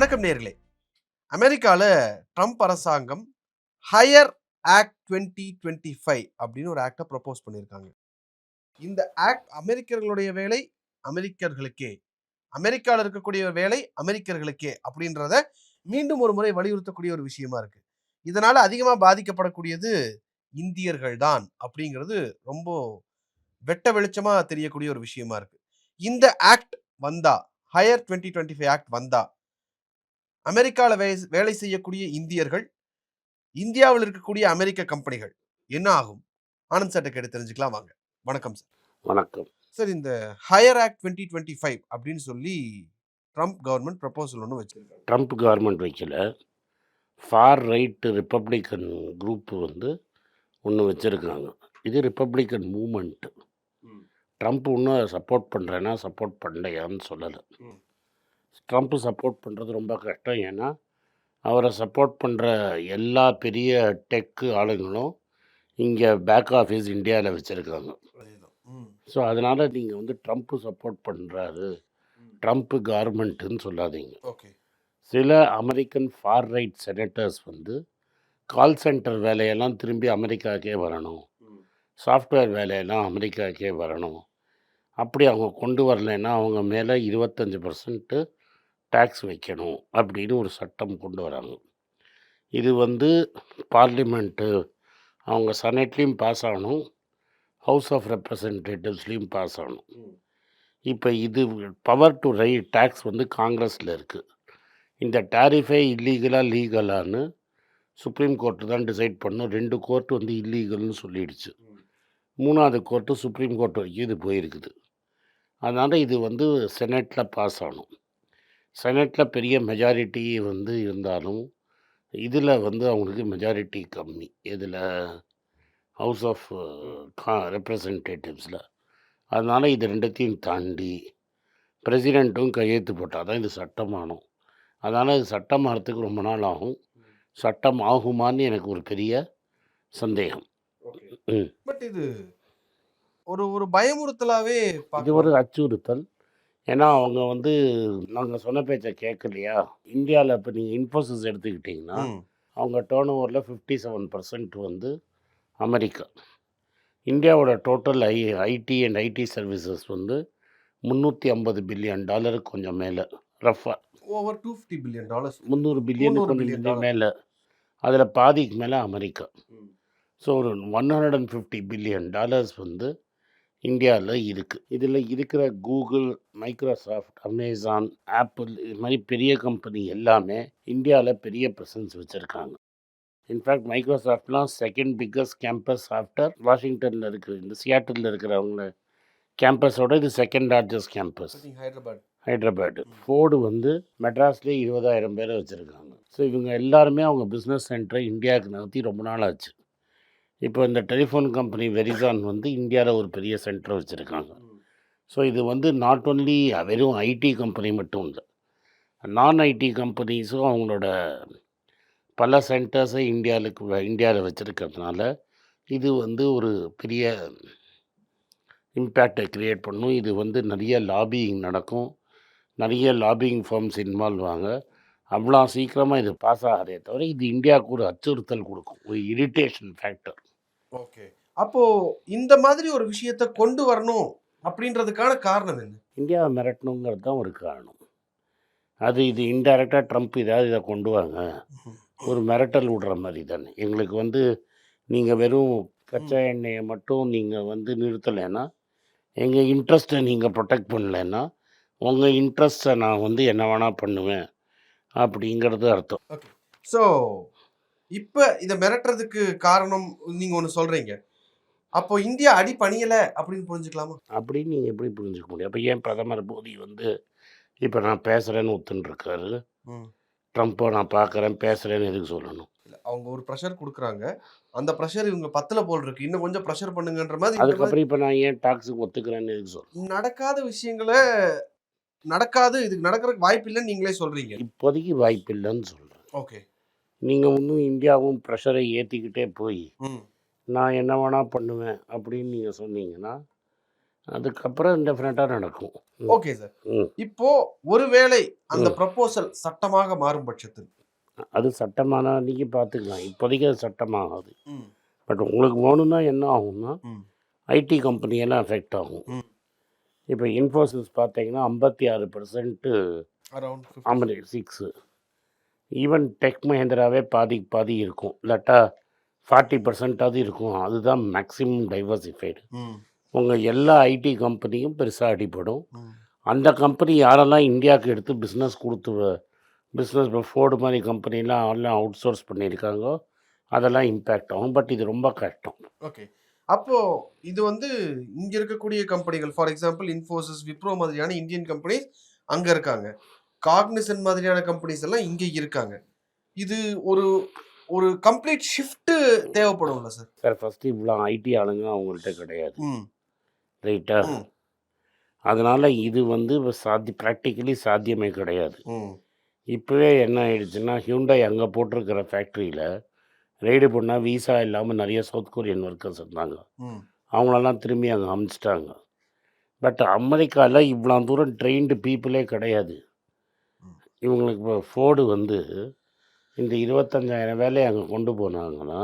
வணக்கம் நேர்களே. அமெரிக்காவில் ட்ரம்ப் அரசாங்கம் HIRE Act twenty twenty five அப்படின்னு ஒரு ஆக்டை ப்ரப்போஸ் பண்ணியிருக்காங்க. இந்த ஆக்ட் அமெரிக்கர்களுடைய வேலை அமெரிக்கர்களுக்கே. அமெரிக்காவில் இருக்கக்கூடிய வேலை அமெரிக்கர்களுக்கே அப்படின்றத மீண்டும் ஒரு முறை வலியுறுத்தக்கூடிய ஒரு விஷயமா இருக்கு. இதனால அதிகமாக பாதிக்கப்படக்கூடியது இந்தியர்கள் தான் அப்படிங்கிறது ரொம்ப வெட்ட வெளிச்சமா தெரியக்கூடிய ஒரு விஷயமா இருக்கு. இந்த ஆக்ட் வந்தா HIRE twenty twenty five act வந்தா அமெரிக்காவில் வே வேலை செய்யக்கூடிய இந்தியர்கள் இந்தியாவில் இருக்கக்கூடிய அமெரிக்க கம்பெனிகள் என்ன ஆகும்? ஆனந்த் சார்ட்ட கேட்டு தெரிஞ்சுக்கலாம் வாங்க. வணக்கம் சார். வணக்கம். சார் இந்த HIRE Act twenty twenty five அப்படின்னு சொல்லி ட்ரம்ப் கவர்மெண்ட் ப்ரப்போசல் ஒன்று வச்சிருக்காங்க ட்ரம்ப் கவர்மெண்ட் வைக்கல. ஃபார் ரைட் ரிப்பப்ளிக்கன் குரூப் வந்து ஒன்று வச்சுருக்காங்க. இது ரிப்பப்ளிக்கன் மூமெண்ட் ம். ட்ரம்ப் இன்னும் சப்போர்ட் பண்ணுறேன்னா சப்போர்ட் பண்ணலையான்னு சொல்லலை. ட்ரம்ப் சப்போர்ட் பண்ணுறது ரொம்ப கஷ்டம். ஏன்னா அவரை சப்போர்ட் பண்ணுற எல்லா பெரிய டெக்கு ஆளுங்களும் இங்கே பேக் ஆஃபீஸ் இந்தியாவில் வச்சுருக்காங்க. ஸோ அதனால் நீங்கள் வந்து ட்ரம்ப்பு சப்போர்ட் பண்ணுறாரு ட்ரம்ப் கவர்மெண்ட்டுன்னு சொல்லாதீங்க. ஓகே. சில அமெரிக்கன் ஃபார் ரைட் செனட்டர்ஸ் வந்து கால் சென்டர் வேலையெல்லாம் திரும்பி அமெரிக்காக்கே வரணும். சாஃப்ட்வேர் வேலையெல்லாம் அமெரிக்காக்கே வரணும். அப்படி அவங்க கொண்டு வரலைன்னா அவங்க மேலே இருபத்தஞ்சி பர்சன்ட்டு டேக்ஸ் வைக்கணும் அப்படின்னு ஒரு சட்டம் கொண்டு வராங்க. இது வந்து பார்லிமெண்ட்டு. அவங்க செனட்லேயும் பாஸ் ஆகணும். ஹவுஸ் ஆஃப் ரெப்ரசன்டேட்டிவ்ஸ்லேயும் பாஸ் ஆகணும். இப்போ இது பவர் டு ரை டேக்ஸ் வந்து காங்கிரஸில் இருக்குது இந்த டேரிஃபே இல்லீகலாக லீகலான்னு சுப்ரீம் கோர்ட்டு தான் டிசைட் பண்ணும் ரெண்டு கோர்ட் வந்து இல்லீகல்னு சொல்லிடுச்சு. மூணாவது கோர்ட்டு சுப்ரீம் கோர்ட் வரைக்கும் இது போயிருக்குது. அதனால் இது வந்து செனட்டில் பாஸ் ஆகணும். செனட்டில் பெரிய மெஜாரிட்டி வந்து இருந்தாலும் இதில் வந்து அவங்களுக்கு மெஜாரிட்டி கம்மி. இதில் ஹவுஸ் ஆஃப் கா ரெப்ரசன்டேட்டிவ்ஸில் அதனால் இது ரெண்டுத்தையும் தாண்டி பிரசிடெண்ட்டும் கையெழுத்து போட்டால் தான் இது சட்டமானோம். அதனால் இது சட்டம் ஆகிறதுக்கு ரொம்ப நாள் ஆகும். சட்டம் ஆகுமான்னு எனக்கு ஒரு பெரிய சந்தேகம். பட் இது ஒரு ஒரு பயமுறுத்தலாவே இது. ஒரு அச்சுறுத்தல். ஏன்னா அவங்க வந்து நாங்கள் சொன்ன பேச்சை கேட்கலையா இந்தியாவில் இப்போ நீங்கள் இன்ஃபோசிஸ் எடுத்துக்கிட்டிங்கன்னா. அவங்க டேர்ன் ஓவரில் ஃபிஃப்டி செவன் பர்சன்ட் வந்து அமெரிக்கா. இந்தியாவோட total I IT and IT services வந்து முந்நூற்றி ஐம்பது பில்லியன் டாலருக்கு கொஞ்சம் மேலே ரஃபாக over two fifty billion dollars. முந்நூறு பில்லியன் 300 கொஞ்சம். மேலே அதில் பாதிக்கு மேலே அமெரிக்கா. ஸோ ஒரு one hundred and fifty billion dollars வந்து இந்தியாவில் இருக்குது இதில் இருக்கிற கூகுள் மைக்ரோசாஃப்ட் அமேசான் ஆப்பிள் இது மாதிரி பெரிய கம்பெனி எல்லாமே இந்தியாவில் பெரிய ப்ரெசன்ஸ் வச்சுருக்காங்க. இன்ஃபேக்ட் மைக்ரோசாஃப்ட்லாம் செகண்ட் பிக்கஸ்ட் கேம்பஸ் ஆஃப்டர் வாஷிங்டனில் இருக்கிற இந்த சியாட்டில் இருக்கிறவங்க கேம்பஸோட இது second largest campus Hyderabad Hyderabad Ford வந்து மெட்ராஸ்லேயே இருபதாயிரம் பேரை வச்சுருக்காங்க. ஸோ இவங்க எல்லாருமே அவங்க பிஸ்னஸ் சென்டரை இந்தியாவுக்கு நகர்த்தி ரொம்ப நாள் ஆச்சு. இப்போ இந்த டெலிஃபோன் கம்பெனி வெரிசான் வந்து இந்தியாவில் ஒரு பெரிய சென்டர் வச்சுருக்காங்க. ஸோ இது வந்து நாட் ஒன்லி வெறும் ஐடி கம்பெனி மட்டும் இல்லை நான் ஐடி கம்பெனிஸும் அவங்களோட பல சென்டர்ஸை இந்தியாவுக்கு இந்தியாவில் வச்சுருக்கிறதுனால இது வந்து ஒரு பெரிய இம்பேக்டை க்ரியேட் பண்ணும். இது வந்து நிறைய லாபியிங் நடக்கும். நிறைய லாபியிங் ஃபார்ம்ஸ் இன்வால்வ் ஆங்க அவ்வளோ சீக்கிரமாக இது பாஸ் ஆகிறதே தவிர இது இந்தியாவுக்கு ஒரு அச்சுறுத்தல் கொடுக்கும். ஒரு இரிட்டேஷன் ஃபேக்டர். ஓகே. அப்போ இந்த மாதிரி ஒரு விஷயத்தை கொண்டு வரணும் அப்படின்றதுக்கான காரணம் என்ன? இந்தியாவை மிரட்டணுங்கிறது தான் ஒரு காரணம். அது இது இன்டைரக்டாக ட்ரம்ப் ஏதாவது இதை கொண்டு வாங்க. ஒரு மிரட்டல் விடுற மாதிரி தானே. எங்களுக்கு வந்து நீங்கள் வெறும் கச்சா எண்ணெயை மட்டும் நீங்கள் வந்து நிறுத்தலைன்னா எங்கள் இன்ட்ரெஸ்ட்டை நீங்கள் ப்ரொடெக்ட் பண்ணலைன்னா உங்கள் இன்ட்ரெஸ்ட்டை நான் வந்து என்ன வேணால் பண்ணுவேன் அப்படிங்கிறது அர்த்தம். ஸோ இப்போ இதை மிரட்டுறதுக்கு காரணம் நீங்க ஒன்று சொல்றீங்க. அப்போ இந்தியா அடி பணியல அப்படின்னு புரிஞ்சுக்கலாமா? அப்படின்னு நீங்கள் எப்படி புரிஞ்சுக்க முடியும்? அப்போ ஏன் பிரதமர் மோடி வந்து இப்போ நான் பேசுகிறேன்னு ஒத்துன்ருக்காரு ம். ட்ரம்ப்பை நான் பார்க்குறேன் பேசுகிறேன்னு எதுக்கு சொல்லணும்? இல்ல, அவங்க ஒரு ப்ரெஷர் கொடுக்குறாங்க. அந்த ப்ரெஷர் இவங்க பத்துல போல் இருக்கு. இன்னும் கொஞ்சம் ப்ரெஷர் பண்ணுங்கன்ற மாதிரி அதுக்கப்புறம் இப்போ நான் ஏன் டாக்ஸுக்கு ஒத்துக்கிறேன்னு எதுக்கு சொல்லணும்? நடக்காத விஷயங்களை நடக்காது இதுக்கு நடக்கிறதுக்கு வாய்ப்பு இல்லைன்னு நீங்களே சொல்றீங்க. இப்போதைக்கு வாய்ப்பு இல்லைன்னு சொல்கிறேன் ஓகே. நீங்கள் இன்னும் இந்தியாவும் ப்ரெஷரை ஏற்றிக்கிட்டே போய் நான் என்ன வேணால் பண்ணுவேன் அப்படின்னு நீங்கள் சொன்னீங்கன்னா அதுக்கப்புறம் டெஃபினட்டாக நடக்கும். Okay sir. இப்போ ஒருவேளை அந்த. ப்ரப்போசல் சட்டமாக மாறும் பட்சத்தில் அது சட்டமான அன்றைக்கி பார்த்துக்கலாம் இப்போதைக்கு அது சட்டமாகாது. பட் உங்களுக்கு வேணும்னா என்ன ஆகும்னா. ஐடி கம்பெனியெல்லாம் எஃபெக்ட் ஆகும் ம். இப்போ இன்ஃபோசிஸ் பார்த்தீங்கன்னா ஐம்பத்தி ஆறு percent around six even tech மஹேந்திராவே பாதி பாதி இருக்கும். இல்லாட்டா ஃபார்ட்டி பர்சன்டாவது இருக்கும். அதுதான் மேக்ஸிமம் டைவர்சிஃபைடு உங்கள் எல்லா ஐடி கம்பெனியும் பெருசாக அடிபடும். அந்த கம்பெனி யாரெல்லாம் இந்தியாவுக்கு எடுத்து பிஸ்னஸ் கொடுத்து பிஸ்னஸ் ஃபோர்டு மாதிரி கம்பெனிலாம் எல்லாம் அவுட் சோர்ஸ் பண்ணியிருக்காங்கோ அதெல்லாம் இம்பேக்ட் ஆகும். பட் இது ரொம்ப கஷ்டம். ஓகே அப்போ இது வந்து இங்க இருக்கக்கூடிய கம்பெனிகள் ஃபார் எக்ஸாம்பிள் இன்ஃபோசிஸ் விப்ரோ மாதிரியான இந்தியன் கம்பெனிஸ் அங்க இருக்காங்க. காக்னிசன் மாதிரியான கம்பெனிஸ் எல்லாம் இங்க இருக்காங்க. இது ஒரு ஒரு கம்ப்ளீட் ஷிஃப்ட் தேவைப்படும்ல சார் சார் ஃபஸ்ட்டு இவ்வளோ ஐடி ஆளுங்க அவங்கள்ட்ட கிடையாது. ரைட்டா. அதனால் இது வந்து சாத்தி ப்ராக்டிக்கலி சாத்தியமே கிடையாது. இப்போவே என்ன ஆயிடுச்சுன்னா ஹியூண்டாய் அங்கே போட்டிருக்கிற ஃபேக்ட்ரியில் ரெய்டு பண்ணால் வீசா இல்லாமல் நிறைய சவுத் கொரியன் ஒர்க்கர்ஸ் இருந்தாங்க. அவங்களெல்லாம் திரும்பி அங்கே அமுச்சிட்டாங்க. பட் அமெரிக்காவில் இவ்வளோ தூரம் ட்ரெயின்டு பீப்புளே கிடையாது. இவங்களுக்கு இப்போ ஃபோர்டு வந்து இந்த இருபத்தஞ்சாயிரம் வேலையை அங்கே கொண்டு போனாங்கன்னா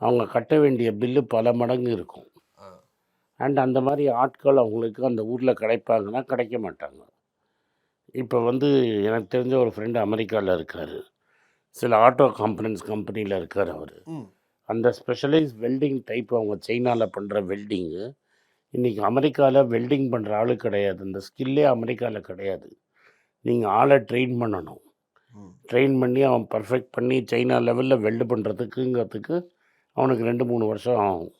அவங்க கட்ட வேண்டிய பில்லு பல மடங்கு இருக்கும். அண்ட் அந்த மாதிரி ஆட்கள் அவங்களுக்கு அந்த ஊரில் கிடைப்பாங்கன்னா கிடைக்க மாட்டாங்க. இப்போ வந்து எனக்கு தெரிஞ்ச ஒரு ஃப்ரெண்டு அமெரிக்காவில் இருக்கார். சில ஆட்டோ காம்பனன்ஸ் கம்பெனியில் இருக்கார் அவர். அந்த ஸ்பெஷலைஸ் வெல்டிங் டைப் அவங்க சைனாவில் பண்ணுற வெல்டிங்கு இன்றைக்கி அமெரிக்காவில் வெல்டிங் பண்ணுற ஆளு கிடையாது. அந்த ஸ்கில்லே அமெரிக்காவில் கிடையாது. நீங்கள் ஆளை ட்ரெயின் பண்ணணும். ட்ரெயின் பண்ணி அவன் பர்ஃபெக்ட் பண்ணி சைனா லெவலில் வெல்டு பண்ணுறதுக்குங்கிறதுக்கு அவனுக்கு ரெண்டு மூணு வருஷம் ஆகும்.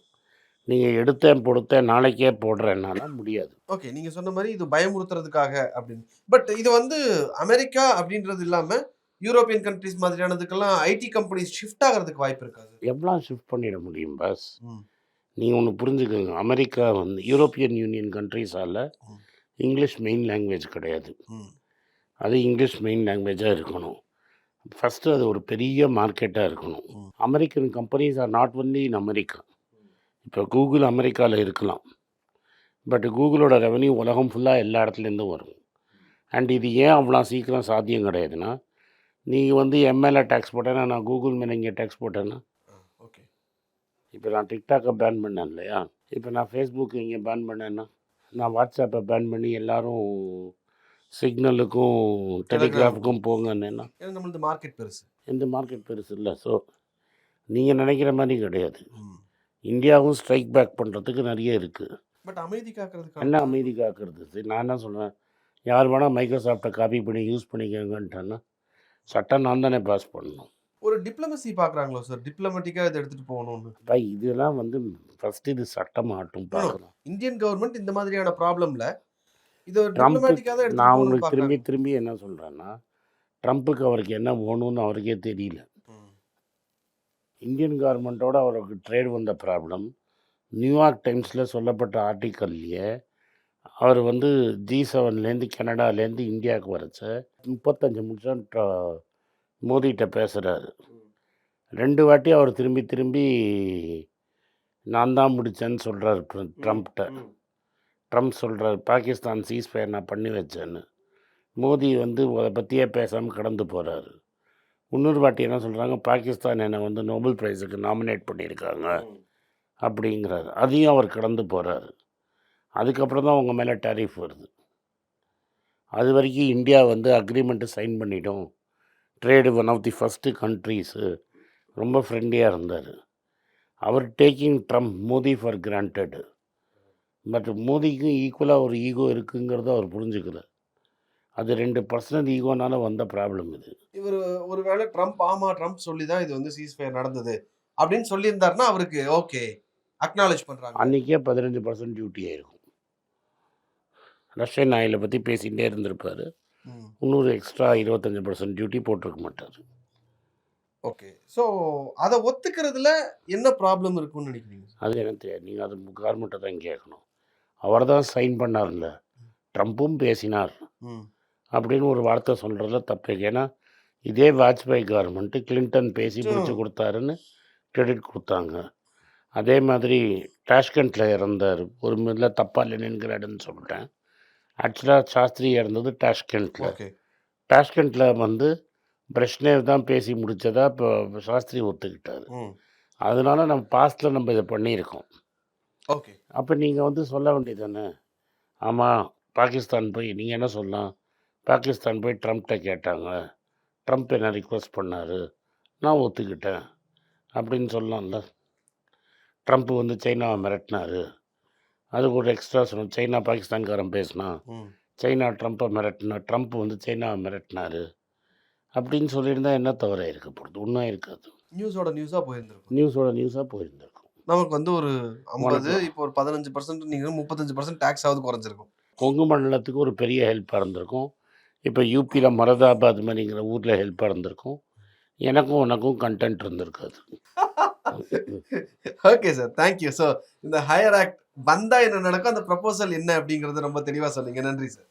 நீங்கள் எடுத்தேன் பொடுத்தேன் நாளைக்கே போடுறேன்னால முடியாது. ஓகே நீங்க சொன்ன மாதிரி இது பயமுறுத்துறதுக்காக அப்படின்னு. பட் இது வந்து அமெரிக்கா அப்படின்றது இல்லாம யூரோப்பியன் கண்ட்ரிஸ் மாதிரியானதுக்கெல்லாம் ஐடி கம்பெனிஸ் ஷிஃப்ட் ஆகிறதுக்கு வாய்ப்பு இருக்காது. எவ்வளோ ஷிஃப்ட் பண்ணிட முடியும் பஸ் நீங்கள் ஒன்று புரிஞ்சுக்கோங்க. அமெரிக்கா வந்து யூரோப்பியன் யூனியன் கண்ட்ரீஸால். இங்கிலீஷ் மெயின் லாங்குவேஜ் கிடையாது. அது இங்கிலீஷ் மெயின் லாங்குவேஜாக இருக்கணும். ஃபஸ்ட்டு அது ஒரு பெரிய மார்க்கெட்டாக இருக்கணும். American companies are not only in America இப்போ கூகுள் அமெரிக்காவில் இருக்கலாம். பட் கூகுளோட ரெவன்யூ உலகம் ஃபுல்லாக எல்லா இடத்துலேருந்தும் வரும். அண்ட் இது ஏன் அவ்வளோ சீக்கிரம் சாத்தியம் கிடையாதுன்னா நீங்கள் வந்து எம்எல்ஏ டேக்ஸ் போட்டேன்னா நான் கூகுள் மேலே இங்கே டேக்ஸ் போட்டேன்னா. ஓகே. இப்போ நான் டிக்டாக்கை பேன் பண்ணேன் இல்லையா? இப்போ நான் ஃபேஸ்புக் இங்கே பேன் பண்ணேன்னா நான் வாட்ஸ்அப்பை பேன் பண்ணி எல்லாரும் சிக்னலுக்கும் டெலிகிராஃபுக்கும் போங்கன்னேன்னா ஏன்னா நம்மளது மார்க்கெட் பெருசு. எந்த மார்க்கெட் பெருசு இல்லை. ஸோ நீங்கள் நினைக்கிற மாதிரி கிடையாது. இந்தியாவும் ஸ்ட்ரைக் பேக் பண்ணுறதுக்கு நிறைய இருக்குது பட் அமைதி காக்கிறதுக்கான என்ன அமைதி காக்கிறது? சரி நான் என்ன சொல்கிறேன் யார் வேணால் மைக்ரோசாஃப்டை காப்பி பண்ணி யூஸ் பண்ணிக்கங்கன்ட்டேன்னா சட்டம் நான் தானே பாஸ் பண்ணணும். ஒரு டிப்ளமசி பாக்குறாங்களோ சார் டிப்ளமேட்டிக்கா இதை எடுத்துட்டு போகணும்னு. அப்போ இதெல்லாம் வந்து ஃபஸ்ட்டு இது சட்டமாட்டும் பார்க்கணும். இந்தியன் கவர்மெண்ட் இந்த மாதிரியான ப்ராப்ளம்ல இது ஒரு ட்ரம்ப் டிப்ளமேட்டிக்கா தான் நான் உங்களுக்கு திரும்பி. திரும்பி என்ன சொல்கிறேன்னா ட்ரம்ப்புக்கு அவருக்கு என்ன வேணும்னு அவருக்கே தெரியல. இந்தியன் கவர்மெண்ட்டோட அவருக்கு ட்ரேட் வந்த ப்ராப்ளம் நியூயார்க் டைம்ஸில் சொல்லப்பட்ட ஆர்டிக்கல்லையே அவர் வந்து ஜி செவன்லேருந்து கனடாலேருந்து இந்தியாவுக்கு வரச்ச முப்பத்தஞ்சு நிமிஷம் மோடிகிட்ட பேசுகிறாரு ரெண்டு வாட்டி அவர் திரும்பி திரும்பி நான் தான் முடித்தேன்னு சொல்கிறார் ட்ரம்ப்கிட்ட. ட்ரம்ப் சொல்கிறார் பாகிஸ்தான் சீஸ் ஃபயர் நான் பண்ணி வச்சேன்னு. மோடி வந்து அதை பற்றியே பேசாமல் கடந்து போகிறாரு இன்னொரு வாட்டி என்ன சொல்கிறாங்க பாகிஸ்தான் என்னை வந்து நோபல் ப்ரைஸுக்கு நாமினேட் பண்ணியிருக்காங்க. அப்படிங்கிறாரு. அதையும் அவர் கடந்து போகிறாரு அதுக்கப்புறம் தான் உங்கள் மேலே டேரிஃப் வருது. அது வரைக்கும் இந்தியா வந்து அக்ரிமெண்ட்டு சைன் பண்ணிடும். Trade one of the first countries ரொம்ப ஃப்ரெண்ட்லியாக இருந்தார். அவர் taking Trump Modi for granted but மோடிக்கும் ஈக்குவலாக ஒரு ஈகோ இருக்குங்கிறத அவர் புரிஞ்சுக்கல அது ரெண்டு பர்சனல் ஈகோனால வந்த ப்ராப்ளம் இது. இவர் ஒருவேளை ட்ரம்ப் ஆமா ட்ரம்ப் சொல்லி தான் இது வந்து சீஸ் ஃபயர் நடந்தது. அப்படின்னு சொல்லியிருந்தாருன்னா அவருக்கு ஓகே அக்னாலேஜ் பண்றாங்க. அன்றைக்கே பதினஞ்சு பர்சன்ட் டியூட்டி ஆயிருக்கும். ரஷ்யன் ஆயிலை பற்றி பேசிகிட்டே இருந்திருப்பார். இன்னொரு எக்ஸ்ட்ரா இருபத்தஞ்சி பர்சன்ட் டியூட்டி போட்டிருக்க மாட்டார். ஓகே ஸோ அதை ஒத்துக்கிறதுல என்ன ப்ராப்ளம் இருக்கும்னு நினைக்கிறீங்க? அது எனக்கு தெரியாது. நீங்கள் அது கவர்மெண்ட்டை தான் கேட்கணும். அவர் தான் சைன் பண்ணார்ல. ட்ரம்ப்பும் பேசினார். அப்படின்னு ஒரு வார்த்தை சொல்கிறதுல தப்பு. ஏன்னா இதே வாஜ்பாய் கவர்மெண்ட்டு கிளின்டன் பேசி ம். முடிச்சு கொடுத்தாருன்னு கிரெடிட் கொடுத்தாங்க. அதே மாதிரி டாஷ்கண்டில் இறந்தார். ஒரு முதல்ல தப்பாக லெனின்கிராடுன்னு சொல்லிட்டேன். ஆக்சுவலாக சாஸ்திரி இறந்தது டாஷ்கண்டில் டாஷ்கண்டில் வந்து பிரஷ்னேவ் தான் பேசி முடித்ததா இப்போ சாஸ்திரி ஒத்துக்கிட்டார். அதனால நம்ம பாஸ்டில் நம்ம இதை பண்ணியிருக்கோம். ஓகே. அப்போ நீங்கள் வந்து சொல்ல வேண்டியது தானே ஆமாம் பாகிஸ்தான் போய் நீங்கள் என்ன சொல்லலாம்? பாகிஸ்தான் போய் ட்ரம்ப்கிட்ட கேட்டாங்க. ட்ரம்ப் என்ன ரிக்வஸ்ட் பண்ணார்? நான் ஒத்துக்கிட்டேன். அப்படின்னு சொல்லலாம்ல. ட்ரம்ப் வந்து சைனாவை மிரட்டினாரு. அதுக்கு ஒரு எக்ஸ்ட்ரா சொல்லணும். சைனா பாகிஸ்தான்காரன் பேசினான் சைனா ட்ரம்ப்பை மிரட்டினா ட்ரம்ப் வந்து சைனாவை மிரட்டினாரு. அப்படின்னு சொல்லியிருந்தா என்ன தவறாக இருக்க போகிறது ஒன்றும் இருக்காது நியூஸோட நியூஸா போயிருந்திருக்கும். நியூஸோட நியூஸாக போயிருந்திருக்கும். நமக்கு வந்து ஒரு ஐம்பது. இப்போ ஒரு பதினஞ்சு பர்சன்ட் நீங்க முப்பத்தஞ்சு பர்சன்ட் டேக்ஸ் ஆகுது குறைஞ்சிருக்கும். கொங்கு மண்டலத்துக்கு ஒரு பெரிய ஹெல்ப்பாக இருந்திருக்கும் இப்போ யூபியில் மரதாபாத் மாதிரிங்கிற ஊரில் ஹெல்ப்பாக இருந்திருக்கும் எனக்கும் உனக்கும் கண்டென்ட் இருந்திருக்காது. Okay sir thank you so இந்த ஹையர் ஆக்ட் வந்தா என்ன நடக்கும்? அந்த ப்ரப்போசல் என்ன அப்படிங்கறது ரொம்ப தெளிவா சொன்னீங்க. நன்றி சார்